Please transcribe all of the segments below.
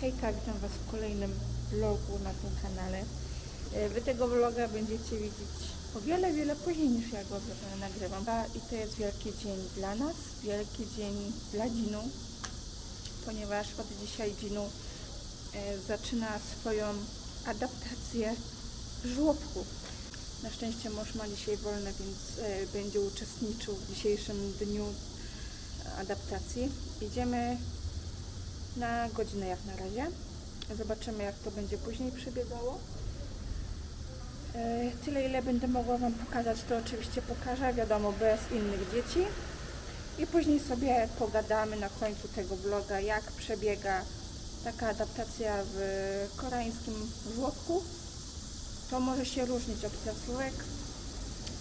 Hejka, witam Was w kolejnym vlogu na tym kanale. E, Wy tego vloga będziecie widzieć o wiele, wiele później niż ja go nagrywam. I to jest wielki dzień dla nas, wielki dzień dla Dzinu, ponieważ od dzisiaj Dzinu e, zaczyna swoją adaptację w żłobku. Na szczęście mąż ma dzisiaj wolne, więc e, będzie uczestniczył w dzisiejszym dniu adaptacji. Idziemy na godzinę jak na razie. Zobaczymy jak to będzie później przebiegało. E, Tyle ile będę mogła Wam pokazać, to oczywiście pokażę, wiadomo, bez innych dzieci. I później sobie pogadamy na końcu tego vloga, jak przebiega taka adaptacja w koreańskim żłobku. To może się różnić od placówek.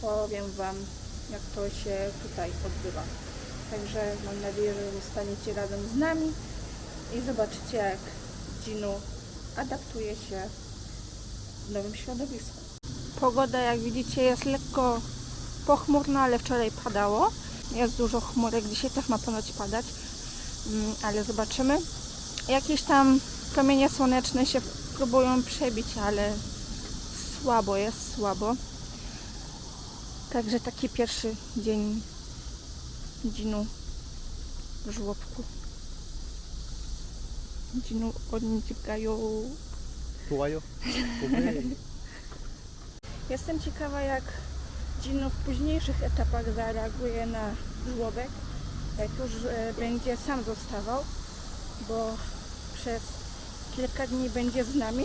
Powiem Wam, jak to się tutaj odbywa. Także mam nadzieję, że zostaniecie razem z nami i zobaczycie, jak Dzinu adaptuje się w nowym środowisku. Pogoda, jak widzicie, jest lekko pochmurna, ale wczoraj padało. Jest dużo chmurek, dzisiaj też ma ponoć padać, Mm, ale zobaczymy. Jakieś tam promienie słoneczne się próbują przebić, ale słabo jest, słabo. Także taki pierwszy dzień Dzinu w żłobku. のこんにちはよ Tułajo? Jestem ciekawa, jak Dzino w późniejszych etapach zareaguje na żłobek, jak już e, będzie sam zostawał, bo przez kilka dni będzie z nami.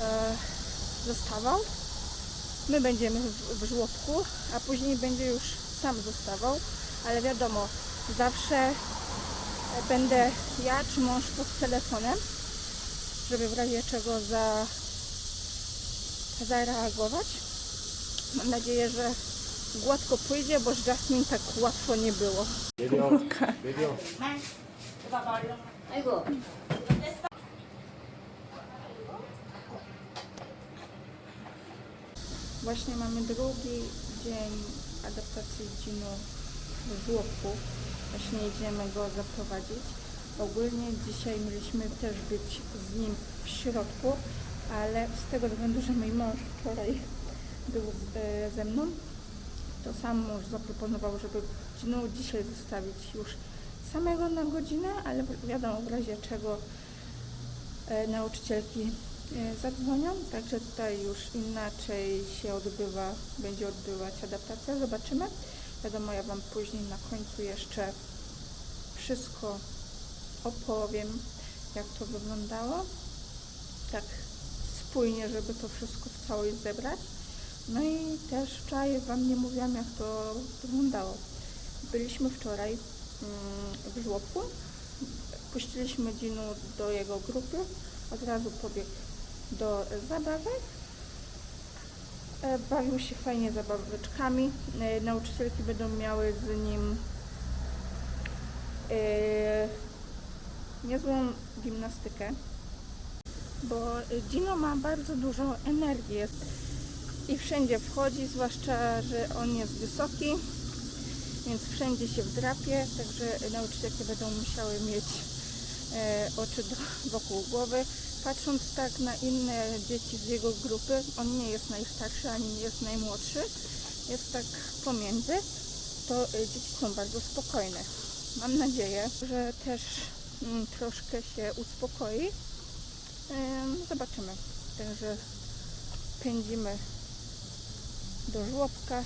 E, zostawał. My będziemy w, w żłobku, a później będzie już sam zostawał, ale wiadomo, zawsze będę ja czy mąż pod telefonem, żeby w razie czego za, zareagować. Mam nadzieję, że gładko pójdzie, bo z Jasmin tak łatwo nie było. Właśnie mamy drugi dzień adaptacji dzinu w żłobku. Właśnie idziemy go zaprowadzić. Ogólnie dzisiaj mieliśmy też być z nim w środku, ale z tego względu, że mój mąż wczoraj był e, ze mną, to sam mąż zaproponował, żeby Dzinu dzisiaj zostawić już samego na godzinę, ale wiadomo, w razie czego e, nauczycielki e, zadzwonią, także tutaj już inaczej się odbywa, będzie odbywać adaptacja, zobaczymy. Wiadomo, ja Wam później na końcu jeszcze wszystko opowiem, jak to wyglądało, tak spójnie, żeby to wszystko w całość zebrać. No i też wczoraj Wam nie mówiłam, jak to wyglądało. Byliśmy wczoraj mm, w żłobku, puściliśmy Dzinu do jego grupy, od razu pobiegł do zabawek. E, Bawił się fajnie zabaweczkami. E, Nauczycielki będą miały z nim e, niezłą gimnastykę, bo Dino ma bardzo dużo energii jest i wszędzie wchodzi, zwłaszcza, że on jest wysoki, więc wszędzie się wdrapie, także nauczycielki będą musiały mieć oczy wokół głowy. Patrząc tak na inne dzieci z jego grupy, on nie jest najstarszy ani nie jest najmłodszy, jest tak pomiędzy, to e, dzieci są bardzo spokojne. Mam nadzieję, że też mm, troszkę się uspokoi. Zobaczymy. Także pędzimy do żłobka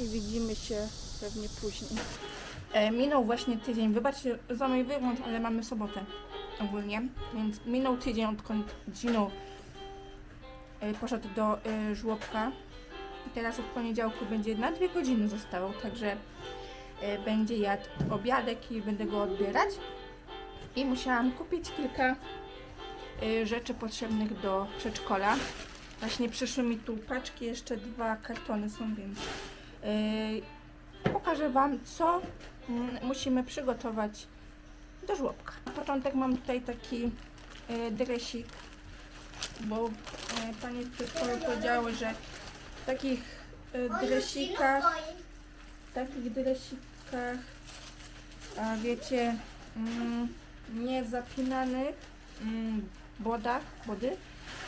i widzimy się pewnie później. E, minął właśnie tydzień. Wybaczcie za mój wygląd, ale mamy sobotę ogólnie, więc minął tydzień odkąd Gino e, poszedł do e, żłobka. I teraz od poniedziałku będzie na dwie godziny zostawał, także e, będzie jadł obiadek i będę go odbierać. I musiałam kupić kilka e, rzeczy potrzebnych do przedszkola. Właśnie przyszły mi tu paczki, jeszcze dwa kartony są, więc pokażę Wam, co mm, musimy przygotować do żłobka. Na początek mam tutaj taki e, dresik, bo e, panie przedszkolu powiedziały, że w takich e, dresikach, w takich dresikach, a wiecie, mm, niezapinanych mm, bodach, body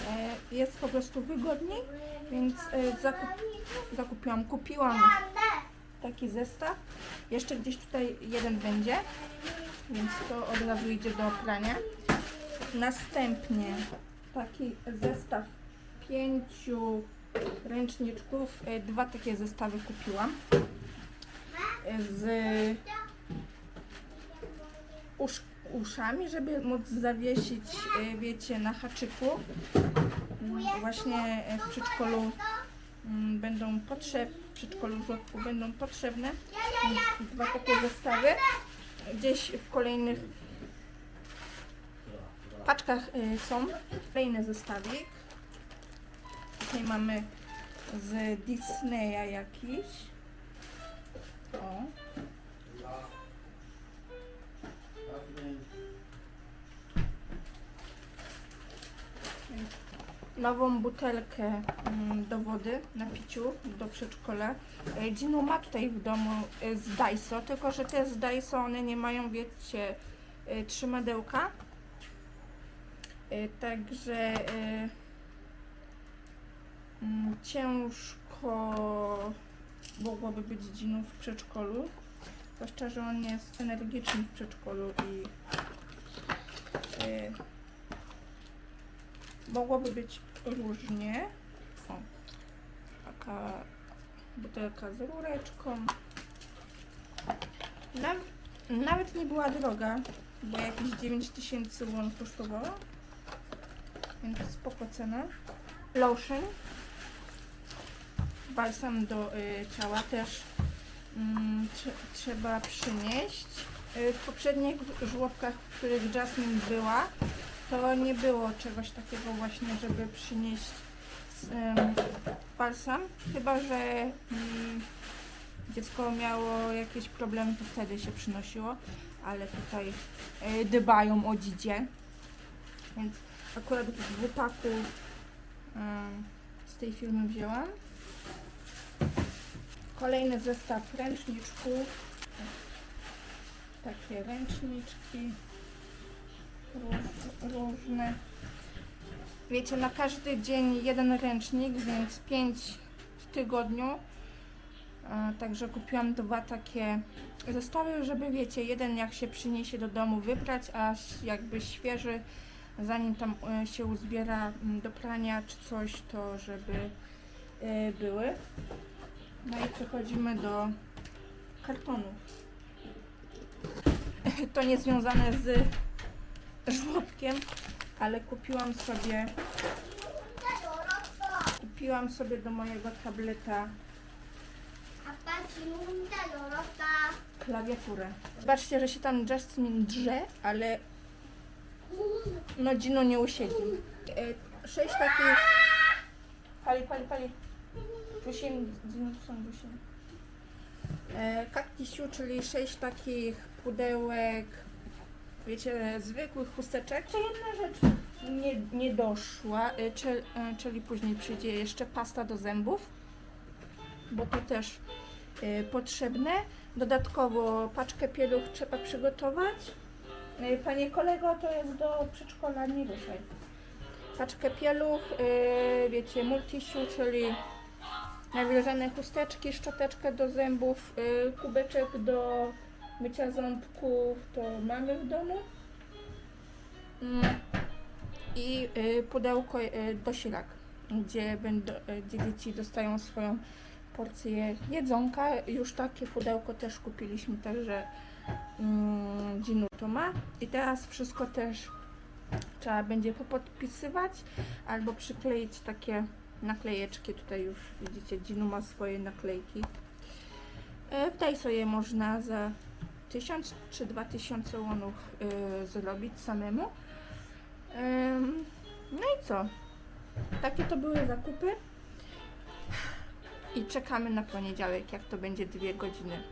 e, jest po prostu wygodniej, więc e, zakup, zakupiłam, kupiłam taki zestaw. Jeszcze gdzieś tutaj jeden będzie, więc to od razu idzie do prania. Następnie taki zestaw pięciu ręczniczków. E, Dwa takie zestawy kupiłam. E, Z usz, uszami, żeby móc zawiesić, e, wiecie, na haczyku. Mm, Właśnie w przedszkolu mm, będą potrzebne, w przedszkolu żłobku będą potrzebne dwa takie zestawy. Gdzieś w kolejnych paczkach y, są. Kolejny zestawik. Tutaj mamy z Disneya jakiś. O. Nową butelkę mm, do wody na piciu do przedszkola. E, Gino ma tutaj w domu e, z Daiso, tylko że te z Daiso one nie mają, wiecie, e, trzymadełka. E, Także e, mm, ciężko mogłoby być Dzinu w przedszkolu. Zwłaszcza, że on jest energiczny w przedszkolu i e, mogłoby być różnie. O, taka butelka z rureczką. Naw, nawet nie była droga, bo jakieś 9 tysięcy won kosztowała. Więc spoko cena. Lotion. Balsam do y, ciała też mm, trze- trzeba przynieść. Y, w poprzednich żłobkach, w których Jasmine była, to nie było czegoś takiego właśnie, żeby przynieść em, balsam. Chyba, że mm, dziecko miało jakieś problemy, to wtedy się przynosiło, ale tutaj y, dbają o dzidzie. Więc akurat w dwupaku em, z tej firmy wzięłam. Kolejny zestaw ręczniczków. Takie ręczniczki róż, różne. Wiecie, na każdy dzień jeden ręcznik, więc pięć w tygodniu. Także kupiłam dwa takie zestawy, żeby wiecie, jeden jak się przyniesie do domu wybrać, a jakby świeży, zanim tam e, się uzbiera do prania czy coś, to żeby e, były. No i przechodzimy do kartonów. To nie związane z żłobkiem, ale kupiłam sobie kupiłam sobie do mojego tableta klawiaturę. Zobaczcie, że się tam Jasmine drze, ale no dzino nie usiedzi. E, sześć takich... Pali, pali, pali. Dziusiem, dzino to są dziusiem. E, kaktisiu, czyli sześć takich pudełek wiecie, zwykłych chusteczek. To jedna rzecz nie, nie doszła, cze- e, czyli później przyjdzie jeszcze pasta do zębów, bo to też e, potrzebne. Dodatkowo paczkę pieluch trzeba przygotować. E, Panie kolego, to jest do przedszkola, nie ruszaj. Paczkę pieluch, wiecie, multisiu, czyli nawilżane chusteczki, szczoteczkę do zębów, kubeczek do mycia ząbków, to mamy w domu. Mm, I e, pudełko do silak, gdzie, będą, e, gdzie dzieci dostają swoją porcję jedzonka. Już takie pudełko też kupiliśmy, także mm, Ginu to ma. I teraz wszystko też trzeba będzie popodpisywać albo przykleić takie naklejeczki. Tutaj już widzicie, Ginu ma swoje naklejki. E, W je można za 1000 czy 2000 łonów y, zrobić samemu. Ym, no i co? Takie to były zakupy. I czekamy na poniedziałek, jak to będzie dwie godziny.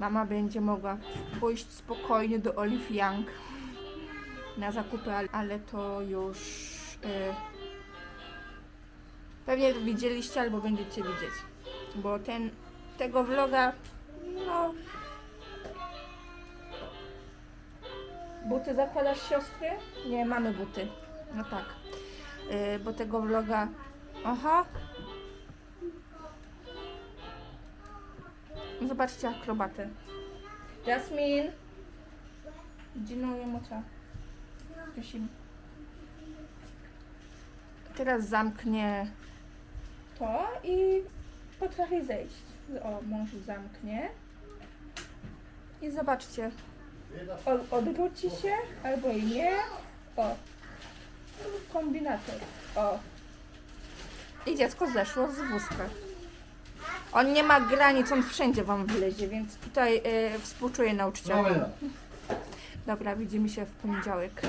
Mama będzie mogła pójść spokojnie do Olive Young na zakupy, ale to już y, pewnie widzieliście albo będziecie widzieć. Bo ten, tego vloga, no Buty zakładasz siostry? Nie, mamy buty. No tak. Yy, bo tego vloga... Aha. Zobaczcie akrobaty. Jasmine. Dzinu nie moca. Prosimy. Teraz zamknie to i potrafi zejść. O, mąż zamknie. I zobaczcie. O, odwróci się albo i nie. O. Kombinator. O. I dziecko zeszło z wózka. On nie ma granic, on wszędzie wam wlezie, więc tutaj y, współczuję nauczycielom. Dobra, widzimy się w poniedziałek.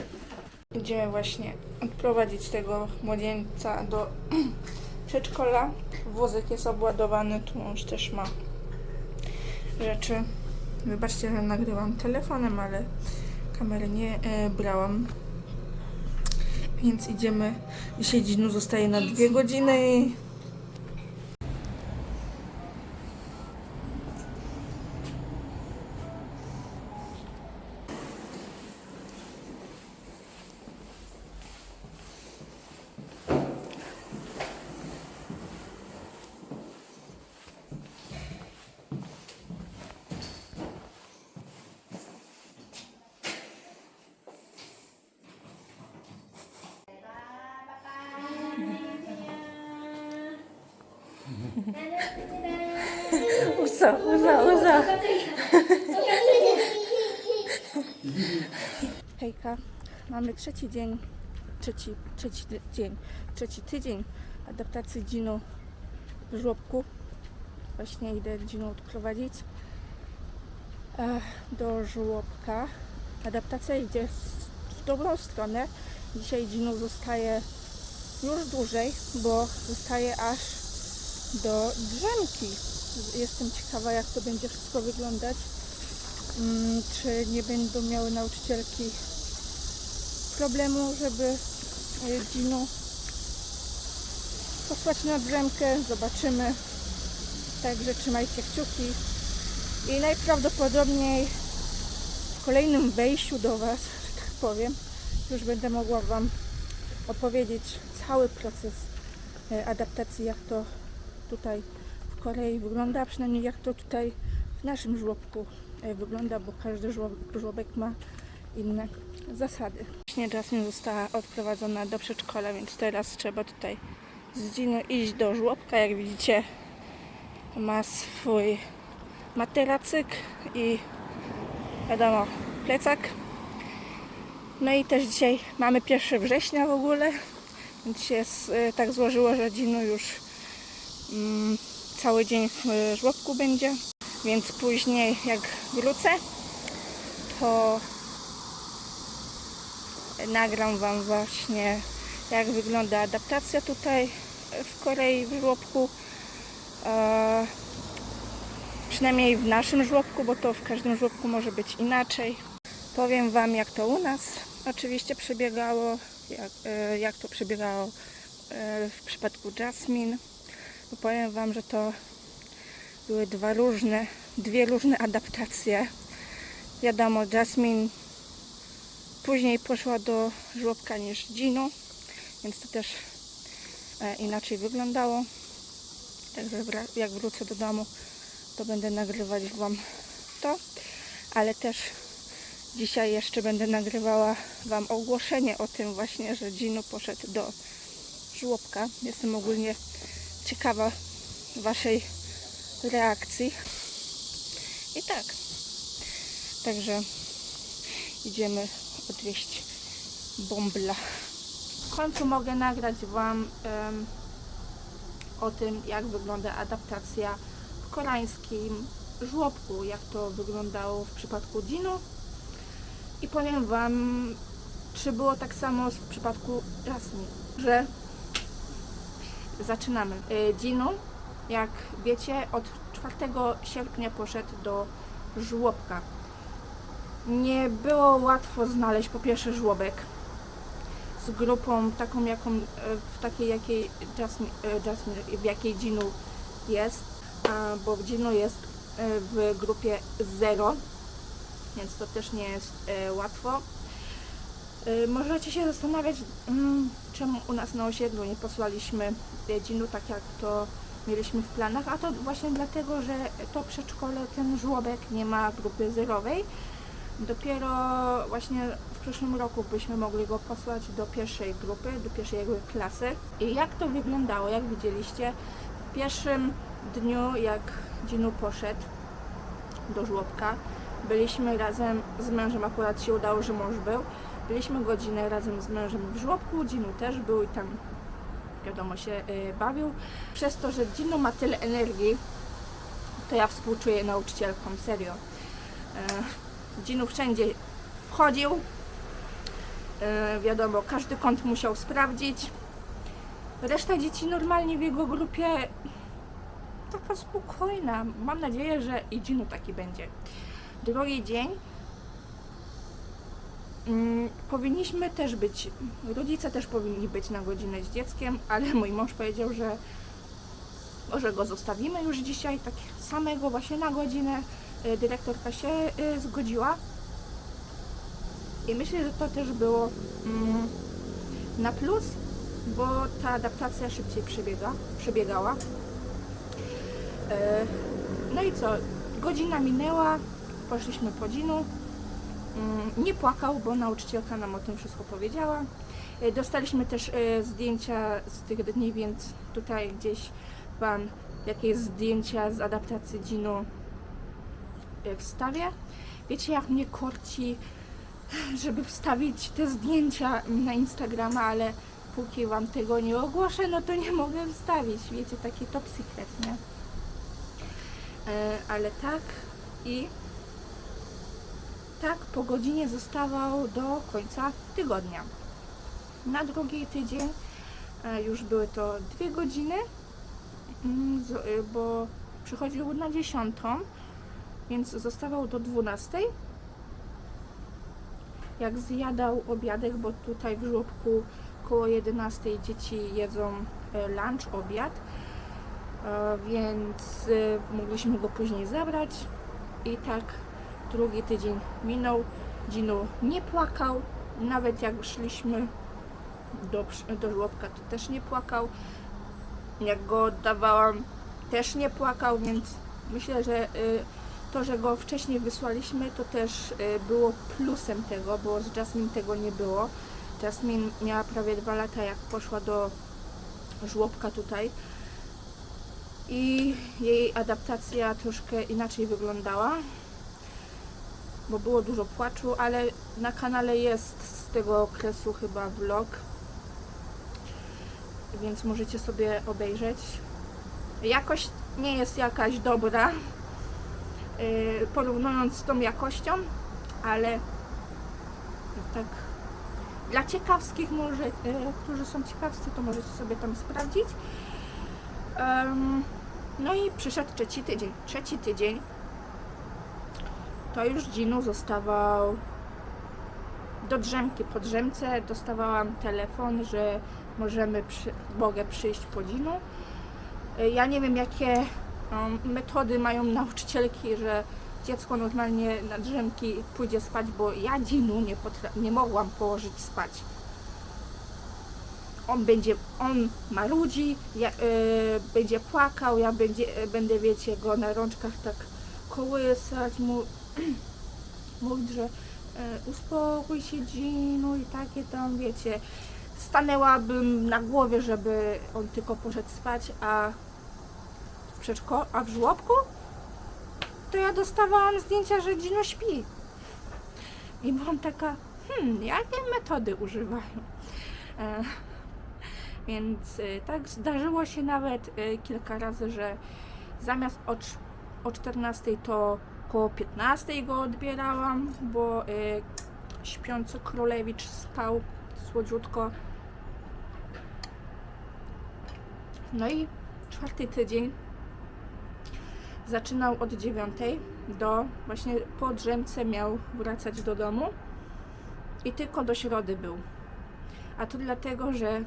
Idziemy właśnie odprowadzić tego młodzieńca do przedszkola. Wózek jest obładowany, tu mąż też ma rzeczy. Wybaczcie, że nagrywam telefonem, ale kamery nie e, brałam. Więc idziemy. Dzisiaj Dzinu zostaje na dwie godziny. I- Łza, łza, łza. Hejka, mamy trzeci dzień, trzeci, trzeci dzień, trzeci tydzień adaptacji Dzinu w żłobku. Właśnie idę Dzinu odprowadzić e, do żłobka. Adaptacja idzie w- w dobrą stronę. Dzisiaj Dzinu zostaje już dłużej, bo zostaje aż do drzemki. Jestem ciekawa, jak to będzie wszystko wyglądać. Mm, Czy nie będą miały nauczycielki problemu, żeby Dzinu posłać na drzemkę. Zobaczymy. Także trzymajcie kciuki. I najprawdopodobniej w kolejnym wejściu do Was, że tak powiem, już będę mogła Wam opowiedzieć cały proces y, adaptacji, jak to tutaj w Korei wygląda, przynajmniej jak to tutaj w naszym żłobku e, wygląda, bo każdy żłob- żłobek ma inne zasady. Właśnie Jasmine została odprowadzona do przedszkola, więc teraz trzeba tutaj z Dzinu iść do żłobka. Jak widzicie ma swój materacyk i wiadomo plecak. No i też dzisiaj mamy 1 września w ogóle, więc się e, tak złożyło, że Dzinu już mm, cały dzień w e, żłobku będzie, więc później jak wrócę, to nagram Wam właśnie jak wygląda adaptacja tutaj w Korei w żłobku. E, przynajmniej w naszym żłobku, bo to w każdym żłobku może być inaczej. Powiem Wam jak to u nas oczywiście przebiegało, jak, e, jak to przebiegało e, w przypadku Jasmine bo powiem Wam, że to były dwa różne, dwie różne adaptacje. Wiadomo, Jasmine później poszła do żłobka niż Gino, więc to też e, inaczej wyglądało. Także jak wrócę do domu, to będę nagrywać Wam to, ale też dzisiaj jeszcze będę nagrywała Wam ogłoszenie o tym właśnie, że Gino poszedł do żłobka. Jestem ogólnie ciekawa Waszej reakcji. I tak. Także idziemy odwieźć bąbla. W końcu mogę nagrać Wam em, o tym, jak wygląda adaptacja w koreańskim żłobku, jak to wyglądało w przypadku Dinu. I powiem Wam, czy było tak samo w przypadku Jasmine, że zaczynamy. Y, Dino, jak wiecie, od 4 sierpnia poszedł do żłobka. Nie było łatwo znaleźć po pierwsze żłobek z grupą taką, jaką, e, w takiej jakiej Jasmine, e, Jasmine w jakiej Dino jest, bo Dino jest e, w grupie 0, więc to też nie jest e, łatwo. Y, Możecie się zastanawiać, mm, czemu u nas na osiedlu nie posłaliśmy y, dzinu tak jak to mieliśmy w planach, a to właśnie dlatego, że to przedszkole, ten żłobek nie ma grupy zerowej. Dopiero właśnie w przyszłym roku byśmy mogli go posłać do pierwszej grupy, do pierwszej jakby klasy. I jak to wyglądało, jak widzieliście, w pierwszym dniu, jak Dzinu poszedł do żłobka, byliśmy razem z mężem, akurat się udało, że mąż był. Byliśmy godzinę razem z mężem w żłobku, Dzinu też był i tam wiadomo się y, bawił. Przez to, że Dzinu ma tyle energii, to ja współczuję nauczycielkom, serio. E, Dzinu wszędzie wchodził, e, wiadomo, każdy kąt musiał sprawdzić. Reszta dzieci normalnie w jego grupie taka spokojna. Mam nadzieję, że i Dzinu taki będzie. Drugi dzień powinniśmy też być, rodzice też powinni być na godzinę z dzieckiem, ale mój mąż powiedział, że może go zostawimy już dzisiaj, tak samego właśnie na godzinę. Y, Dyrektorka się y, zgodziła. I myślę, że to też było mm, na plus, bo ta adaptacja szybciej przebiega, przebiegała. E, No i co? Godzina minęła, poszliśmy po dzinu. Mm, Nie płakał, bo nauczycielka nam o tym wszystko powiedziała. E, Dostaliśmy też e, zdjęcia z tych dni, więc tutaj gdzieś Wam jakieś zdjęcia z adaptacji dzinu e, wstawię. Wiecie, jak mnie korci, żeby wstawić te zdjęcia na Instagrama, ale póki Wam tego nie ogłoszę, no to nie mogę wstawić. Wiecie, taki top secret, nie? Ale tak i tak po godzinie zostawał do końca tygodnia. Na drugi tydzień e, już były to dwie godziny, mm, e, bo przychodził na dziesiątą, więc zostawał do 12. Jak zjadał obiadek, bo tutaj w żłobku koło 11 dzieci jedzą e, lunch, obiad, więc mogliśmy go później zabrać i tak drugi tydzień minął. Dzinu nie płakał, nawet jak szliśmy do, do żłobka, to też nie płakał. Jak go oddawałam, też nie płakał, więc myślę, że y, to, że go wcześniej wysłaliśmy, to też y, było plusem tego, bo z Jasmine tego nie było. Jasmine miała prawie dwa lata, jak poszła do żłobka tutaj i jej adaptacja troszkę inaczej wyglądała, bo było dużo płaczu, ale na kanale jest z tego okresu chyba vlog, więc możecie sobie obejrzeć. Jakość nie jest jakaś dobra, yy, porównując z tą jakością, ale tak dla ciekawskich może, yy, którzy są ciekawscy, to możecie sobie tam sprawdzić. No i przyszedł trzeci tydzień. Trzeci tydzień to już Dzinu zostawał do drzemki. Po drzemce dostawałam telefon, że możemy przy, mogę przyjść po Dzinu. Y, Ja nie wiem jakie em, metody mają nauczycielki, że dziecko normalnie na drzemki pójdzie spać, bo ja Dzinu nie, nie mogłam położyć spać on będzie, on marudzi, ja, y, będzie płakał, ja będzie, y, będę, wiecie, go na rączkach tak kołysać, mu, mówić, że y, uspokój się Dzinu i takie tam, wiecie, stanęłabym na głowie, żeby on tylko poszedł spać, a w przedszkolu, a w żłobku to ja dostawałam zdjęcia, że Dzino śpi. I byłam taka, hmm, jakie metody używają? E, więc y, tak zdarzyło się nawet y, kilka razy, że zamiast o, o 14 to koło 15 go odbierałam, bo y, śpiący królewicz spał słodziutko. No i czwarty tydzień zaczynał od 9 do właśnie po drzemce miał wracać do domu i tylko do środy był. A to dlatego, że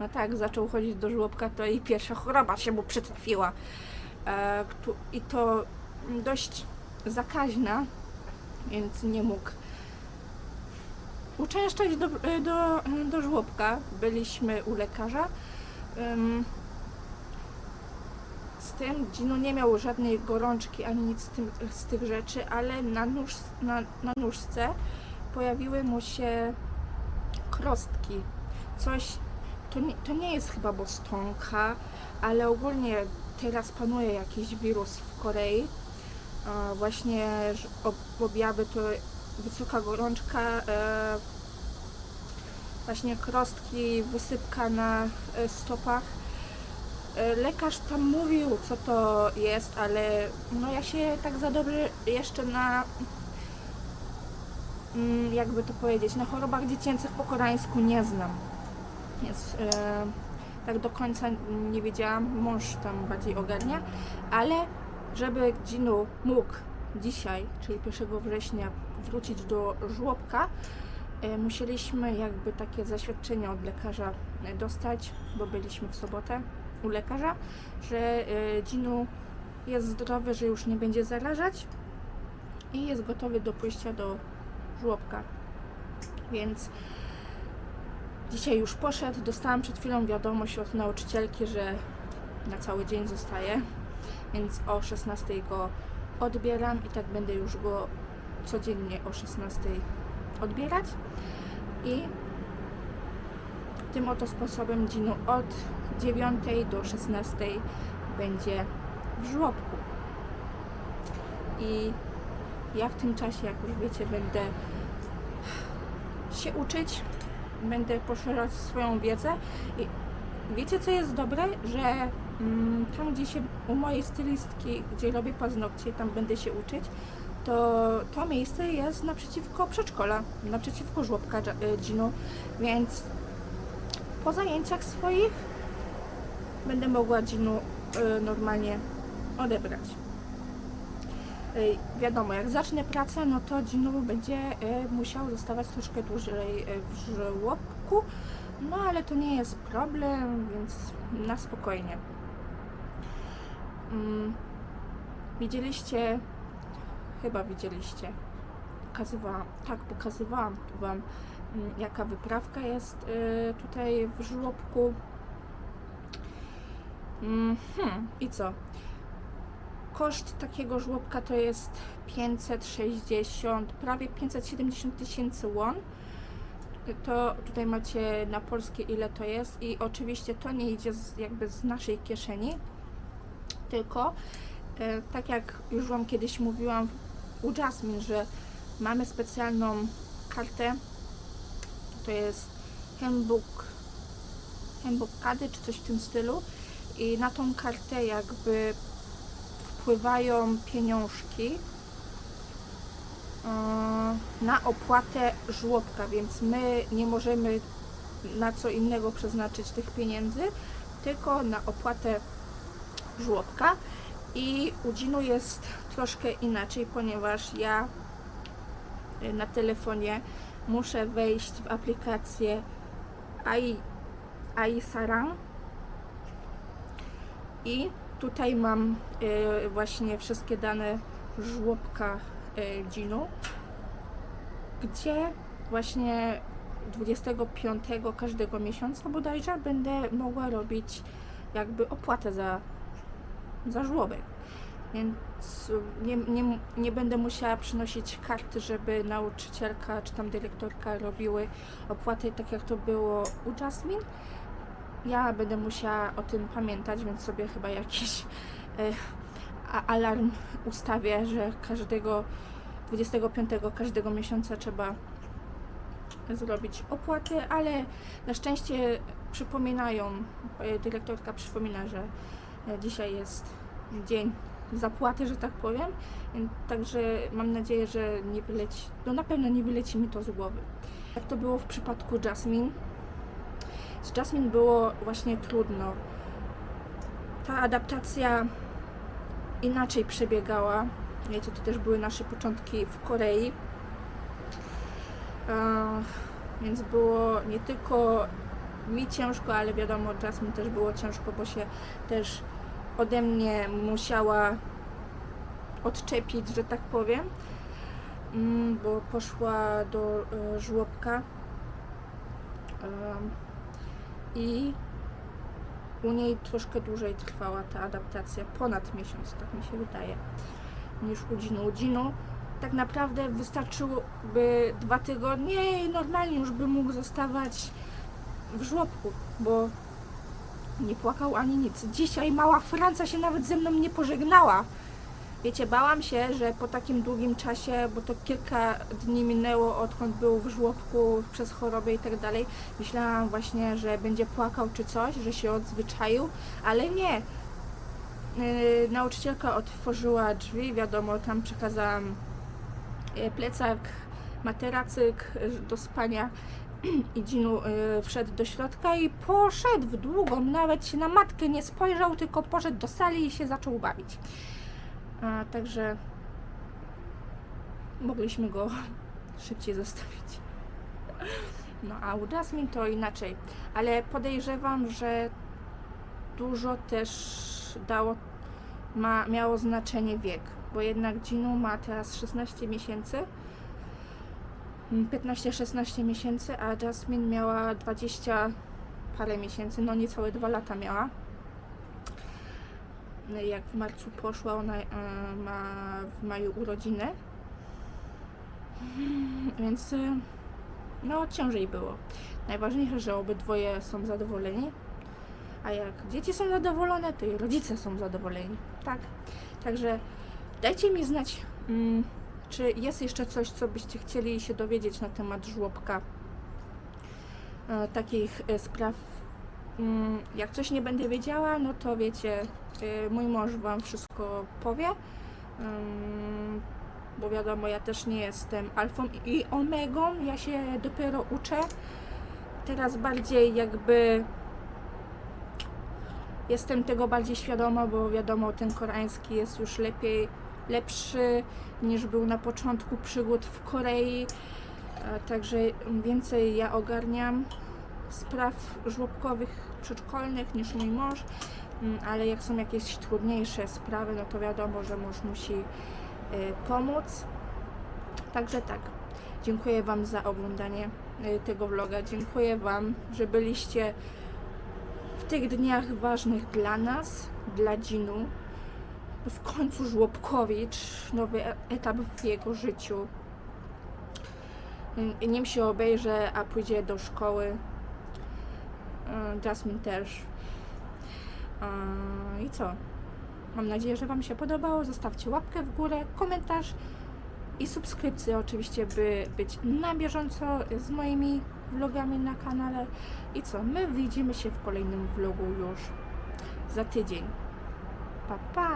no tak, zaczął chodzić do żłobka, to i pierwsza choroba się mu przytrafiła. E, I to dość zakaźna, więc nie mógł uczęszczać do, e, do, do żłobka. Byliśmy u lekarza. Z tym Gino nie miał żadnej gorączki ani nic z, tym, z tych rzeczy, ale na, nóż, na, na nóżce pojawiły mu się krostki. Coś, to nie, to nie jest chyba bostonka, ale ogólnie teraz panuje jakiś wirus w Korei. Właśnie objawy to wysoka gorączka, e, właśnie krostki, wysypka na e, stopach. E, Lekarz tam mówił, co to jest, ale no ja się tak za dobrze jeszcze na mm, jakby to powiedzieć, na chorobach dziecięcych po koreańsku nie znam. Więc e, tak do końca nie wiedziałam, mąż tam bardziej ogarnia, ale żeby Ginu mógł dzisiaj, czyli 1 września, wrócić do żłobka, e, musieliśmy jakby takie zaświadczenie od lekarza e, dostać, bo byliśmy w sobotę u lekarza, że e, Ginu jest zdrowy, że już nie będzie zarażać i jest gotowy do pójścia do żłobka. Więc dzisiaj już poszedł. Dostałam przed chwilą wiadomość od nauczycielki, że na cały dzień zostaje, więc o 16 go odbieram i tak będę już go codziennie o 16 odbierać. I tym oto sposobem Gino od 9 do 16 będzie w żłobku. I ja w tym czasie, jak już wiecie, będę się uczyć, będę poszerzać swoją wiedzę i wiecie co jest dobre, że tam gdzie się u mojej stylistki, gdzie robię paznokcie, tam będę się uczyć, to to miejsce jest naprzeciwko przedszkola, naprzeciwko żłobka y, Ginu, więc po zajęciach swoich będę mogła Ginu y, normalnie odebrać. Y, Wiadomo, jak zacznę pracę, no to Ginu będzie musiał zostawać troszkę dłużej w żłobku, no ale to nie jest problem, więc na spokojnie. Mm, Widzieliście, chyba widzieliście, pokazywałam, tak, pokazywałam Wam, mm, jaka wyprawka jest y, tutaj w żłobku. Mm, Hmm, i co? Koszt takiego żłobka to jest 560, prawie 570 tysięcy won. To tutaj macie na polskie ile to jest i oczywiście to nie idzie z, jakby z naszej kieszeni, tylko e, tak jak już Wam kiedyś mówiłam u Jasmine, że mamy specjalną kartę, to jest handbook, handbook kady czy coś w tym stylu. I na tą kartę jakby wpływają pieniążki e, na opłatę żłobka, więc my nie możemy na co innego przeznaczyć tych pieniędzy, tylko na opłatę żłobka. I u Dzinu jest troszkę inaczej, ponieważ ja y, na telefonie muszę wejść w aplikację AI, AI i tutaj mam y, właśnie wszystkie dane żłobka y, Dzinu, gdzie właśnie 25 każdego miesiąca bodajże będę mogła robić jakby opłatę za, za żłobek. Więc nie, nie, nie będę musiała przynosić karty, żeby nauczycielka czy tam dyrektorka robiły opłaty tak jak to było u Jasmine. Ja będę musiała o tym pamiętać, więc sobie chyba jakiś e, alarm ustawię, że każdego 25 każdego miesiąca trzeba zrobić opłaty, ale na szczęście przypominają, e, dyrektorka przypomina, że dzisiaj jest dzień zapłaty, że tak powiem, także mam nadzieję, że nie wyleci, no na pewno nie wyleci mi to z głowy. Jak to było w przypadku Jasmine? Z Jasmine było właśnie trudno. Ta adaptacja inaczej przebiegała. Wiecie, to też były nasze początki w Korei. E, więc było nie tylko mi ciężko, ale wiadomo, Jasmine też było ciężko, bo się też ode mnie musiała odczepić, że tak powiem. mm, bo poszła do e, żłobka i u niej troszkę dłużej trwała ta adaptacja, ponad miesiąc, tak mi się wydaje, niż u Dzinu. U Dzinu tak naprawdę wystarczyłoby dwa tygodnie i normalnie już by mógł zostawać w żłobku, bo nie płakał ani nic. Dzisiaj mała Franca się nawet ze mną nie pożegnała. Wiecie, bałam się, że po takim długim czasie, bo to kilka dni minęło odkąd był w żłobku przez chorobę i tak dalej, myślałam właśnie, że będzie płakał czy coś, że się odzwyczaił, ale nie. Yy, nauczycielka otworzyła drzwi, wiadomo, tam przekazałam yy, plecak, materacyk yy, do spania i Dzinu yy, wszedł do środka i poszedł w długą, nawet się na matkę nie spojrzał, tylko poszedł do sali i się zaczął bawić. A, także mogliśmy go szybciej zostawić. No a u Jasmine to inaczej, ale podejrzewam, że dużo też dało, ma, miało znaczenie wiek, bo jednak Ginu ma teraz 16 miesięcy, 15-16 miesięcy, a Jasmine miała 20 parę miesięcy, no niecałe 2 lata miała. Jak w marcu poszła, ona e, ma w maju urodziny, więc e, no ciężej było. Najważniejsze, że obydwoje są zadowoleni, a jak dzieci są zadowolone, to i rodzice są zadowoleni, tak? Także dajcie mi znać, mm, czy jest jeszcze coś, co byście chcieli się dowiedzieć na temat żłobka. E, takich e, spraw, mm, jak coś nie będę wiedziała, no to wiecie, e, mój mąż Wam wszystko powie. Bo wiadomo, ja też nie jestem alfą i omegą, ja się dopiero uczę. Teraz bardziej jakby jestem tego bardziej świadoma, bo wiadomo, ten koreański jest już lepiej, lepszy niż był na początku przygód w Korei. E, Także więcej ja ogarniam spraw żłobkowych, przedszkolnych niż mój mąż, Mm, ale jak są jakieś trudniejsze sprawy, no to wiadomo, że mąż musi y, pomóc. Także tak. Dziękuję Wam za oglądanie y, tego vloga. Dziękuję Wam, że byliście w tych dniach ważnych dla nas, dla Dzinu. W końcu żłobkowicz, nowy e- etap w jego życiu. Y, Nim się obejrzy, a pójdzie do szkoły. Y, Jasmine też. A, I co? Mam nadzieję, że Wam się podobało. Zostawcie łapkę w górę, komentarz i subskrypcję oczywiście, by być na bieżąco z moimi vlogami na kanale. I co? My widzimy się w kolejnym vlogu już za tydzień. Па-па!